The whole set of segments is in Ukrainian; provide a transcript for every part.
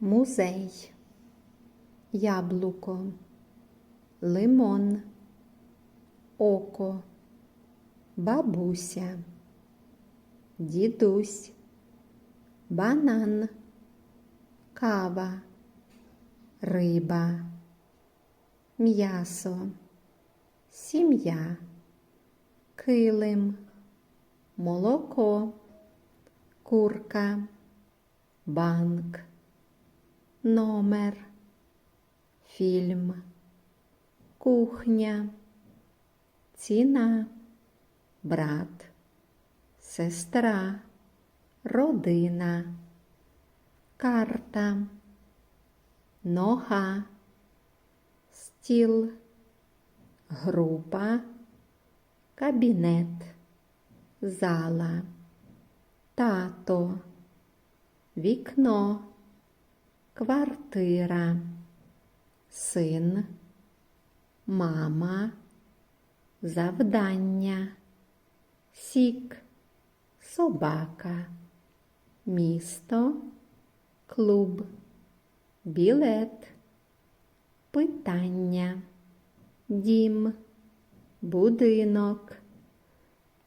музей, яблуко, лимон, око, бабуся, дідусь, банан, кава, риба, м'ясо, сім'я, килим, молоко, курка, банк, номер, фільм, кухня, ціна, брат, сестра, родина, карта, нога, стіл, група, кабінет, зала, тато, вікно, квартира, син, мама, завдання, сік, собака, місто, клуб, білет, питання, дім, будинок,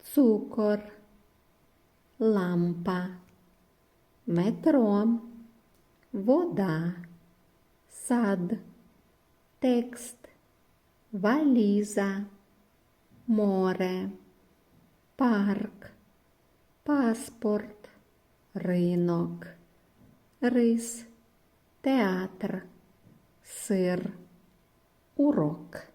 цукор, лампа, метро, вода, сад, текст, валіза, море, парк, паспорт, ринок, рис, театр, сир, урок.